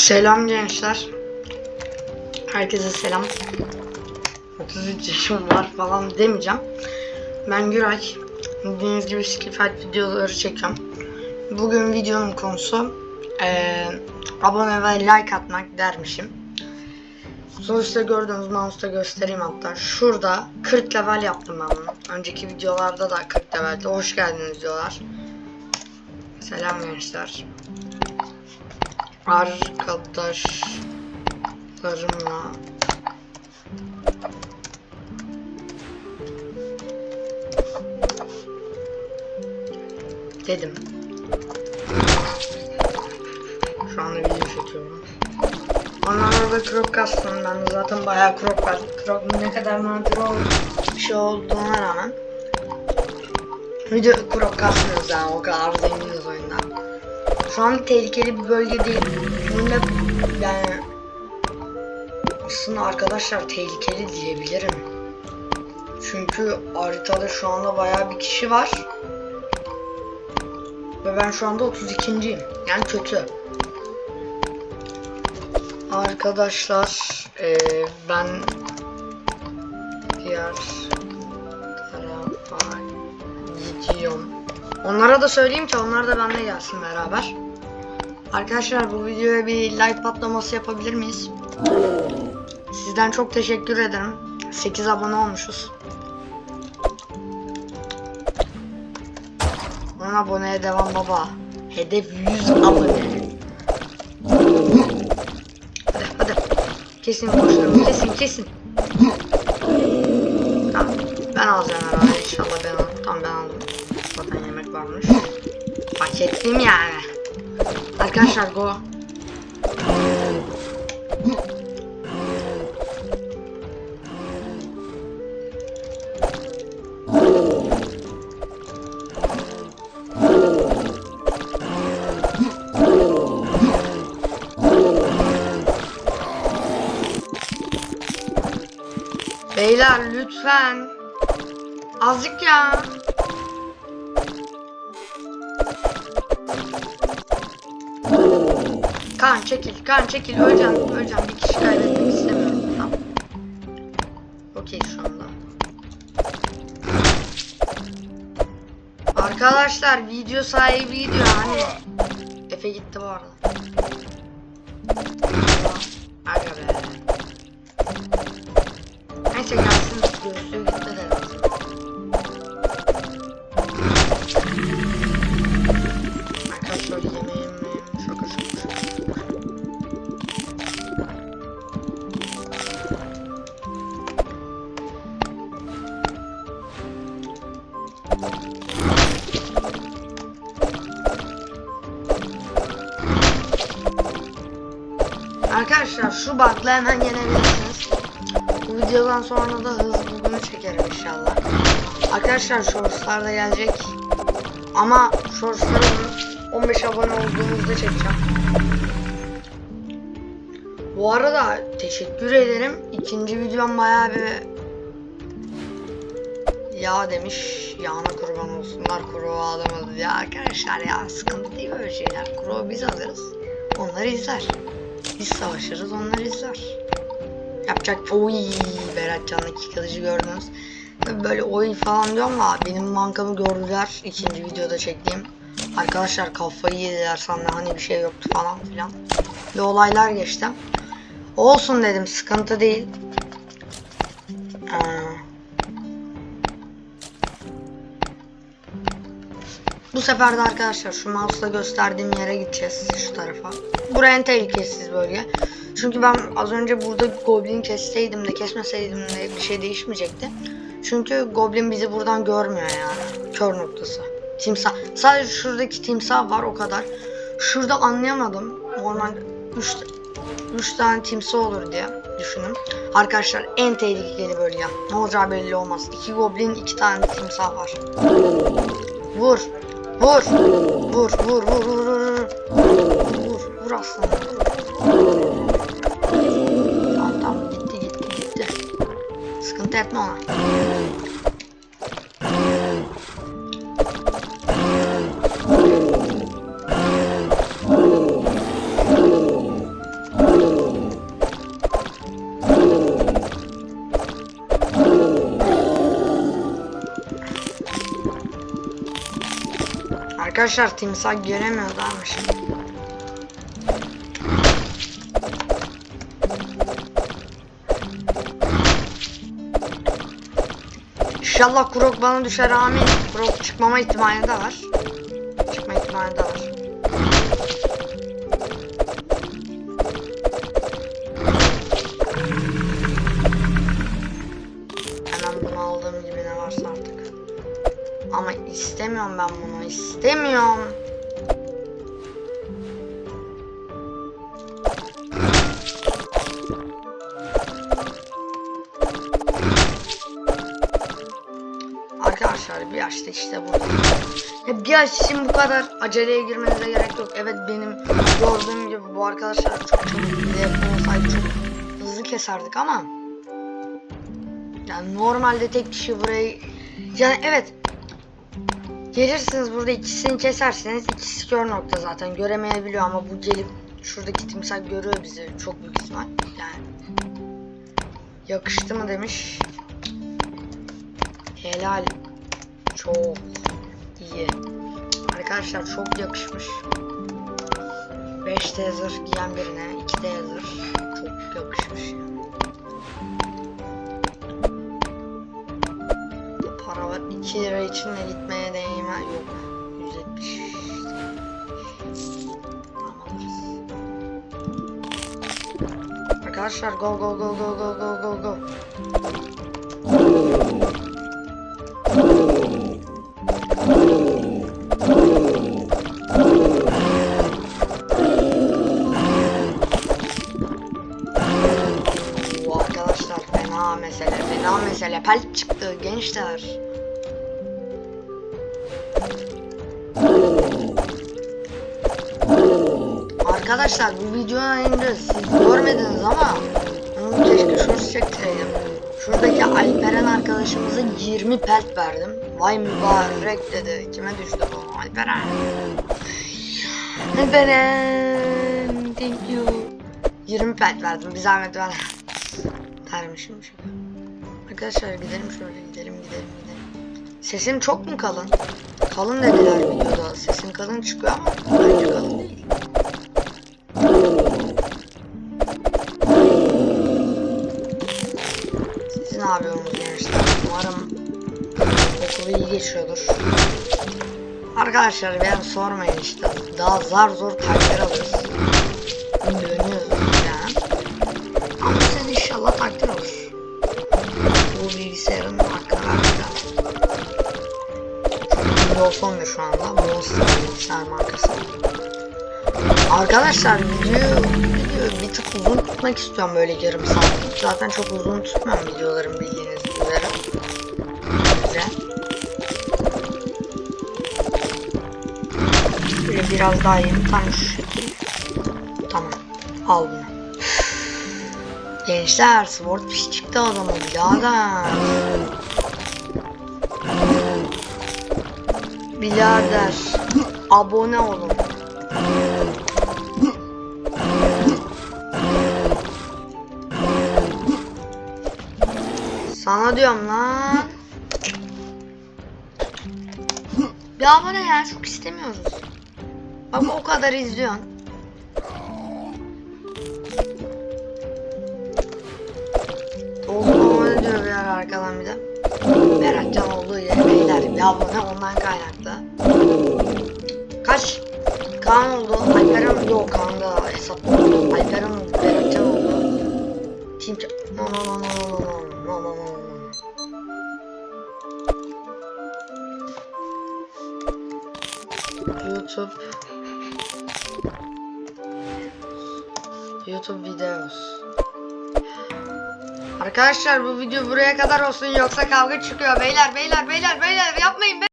Selam gençler. Herkese selam. 33 yaşım var falan demeyeceğim. Ben Güray. Bildiğiniz gibi Skill Fight videoları çekiyorum. Bugün videonun konusu eee, abone ve like atmak dermişim. Sonuçta gördüğünüz mouse'da göstereyim hatta. Şurada 40 level yaptım ben bunu. Önceki videolarda da 40 levelde. Hoş geldiniz diyorlar. Selam gençler arkadaşlarımla dedim. Şu anda video çekiyorum. Onlarla da crop kastım ben zaten bayağı crop var. Crop ne kadar ol bir şey olduğuna rağmen video crop kasmıyoruz yani o kadar zenginiz oyunda. Şu an tehlikeli bir bölge değil. Bununla yani aslında arkadaşlar tehlikeli diyebilirim. Çünkü haritada şu anda bayağı bir kişi var. Ve ben şu anda 32.yim. Yani kötü. Arkadaşlar eee, ben diğer tarafa gidiyorum. Onlara da söyleyeyim ki onlar da benimle gelsin beraber. Arkadaşlar bu videoya bir like patlaması yapabilir miyiz? Sizden çok teşekkür ederim. 8 abone olmuşuz. 10 aboneye devam baba. Hedef 100 abone. Hadi hadi. Kesin koşuyorum. Kesin kesin. Tamam. Ben alacağım herhalde inşallah ben al. Tamam ben aldım. Zaten yemek varmış. Hak yani. Arkadaşlar go. Beyler lütfen. Azıcık ya. Kan çekil, kan çekil. Öleceğim, öleceğim. Bir kişi kaybetmek istemiyorum. Tamam. Okey şu anda. Arkadaşlar video sahibiydi hani. Efe gitti bu arada. Aga be. Neyse gelsin gözlüğü gitti de. Şu bug'la hemen yenebilirsiniz. Bu videodan sonra da hız bugünü çekerim inşallah. Arkadaşlar shortslar da gelecek. Ama shortsları 15 abone olduğunuzda çekeceğim. Bu arada teşekkür ederim. İkinci videom bayağı bir ya demiş yağına kurban olsunlar kuru alamadı ya arkadaşlar ya sıkıntı değil böyle şeyler kuru biz alırız onlar izler biz savaşırız onlar izler. Yapacak oy Berat Can'ın iki kılıcı gördünüz. Böyle oy falan diyorum ama benim bankamı gördüler. İkinci videoda çektiğim. Arkadaşlar kafayı yediler sandı hani bir şey yoktu falan filan. Ve olaylar geçti olsun dedim sıkıntı değil. Aa. Bu sefer de arkadaşlar şu mouse'la gösterdiğim yere gideceğiz şu tarafa. Buraya en tehlikesiz bölge. Çünkü ben az önce burada goblin kesseydim de kesmeseydim de bir şey değişmeyecekti. Çünkü goblin bizi buradan görmüyor yani. Kör noktası. Timsah. Sadece şuradaki timsah var o kadar. Şurada anlayamadım. Normal 3 3 tane timsah olur diye düşünün. Arkadaşlar en tehlikeli bölge. Ne olacağı belli olmaz. 2 goblin 2 tane timsah var. Vur. Vur. Vur, vur, vur, vur, vur. Vur, vur aslanım. Vur. Tamam, tamam. Gitti, gitti, gitti. Sıkıntı etme ona. Arkadaşlar timsah göremiyorlarmış. İnşallah Krok bana düşer amin. Krok çıkmama ihtimali de var. Çıkma ihtimali de var. İstemiyorum ben bunu. istemiyorum. Arkadaşlar bir yaşta işte bu. Ya bir yaş için bu kadar aceleye girmenize gerek yok. Evet benim gördüğüm gibi bu arkadaşlar çok telefon olsaydı çok hızlı keserdik ama yani normalde tek kişi burayı yani evet Gelirsiniz burada ikisini keserseniz ikisi kör nokta zaten. Göremeyebiliyor ama bu gelip şuradaki timsah görüyor bizi. Çok büyük ihtimal. Yani. Yakıştı mı demiş. Helal. Çok iyi. Arkadaşlar çok yakışmış. 5 t zırh giyen birine 2 t zırh çok yakışmış yani. Para var 2 lira için de gitmeye değme yok. 170 Tamam, alırız. Arkadaşlar go go go go go go go go pelç çıktı gençler Arkadaşlar bu videonun elinde siz görmediniz ama onu keşke şurası çektireydim. Şuradaki Alperen arkadaşımıza 20 pelt verdim. Vay mübarek dedi. Kime düştü bu? Alperen. Alperen. Thank you. 20 pelt verdim. Bir zahmet ver. Vermişim şöyle. Arkadaşlar gidelim şöyle gidelim gidelim gidelim. Sesim çok mu kalın? Kalın dediler videoda. Sesim kalın çıkıyor ama bence kalın değil. Siz ne gençler? Umarım okulu iyi geçiyordur. Arkadaşlar ben sormayın işte. Daha zar zor takdir alıyoruz. 11 şu anda. Monster bilgisayar markası. Arkadaşlar video, video bir tık uzun tutmak istiyorum böyle yarım saatlik. Zaten çok uzun tutmam videolarım bildiğiniz üzere. Güzel. Böyle biraz daha yeni tam şu şekil. Tamam. Al bunu. Gençler Swordfish çıktı adamın birader. Birader. Abone olun. Sana diyorum lan. Bir abone ya çok istemiyoruz. Bak o kadar izliyorsun. Oğlum abone diyor bir arkadan bir de. Beratcan olduğu yere beyler bir abone ondan kaynaklı. Kaç? Kaan oldu. Alperen yok Kaan'da hesap. Alperen oldu. Beratcan oldu. No no no no no no no no no no. YouTube YouTube videos. Arkadaşlar bu video buraya kadar olsun yoksa kavga çıkıyor beyler beyler beyler beyler yapmayın be.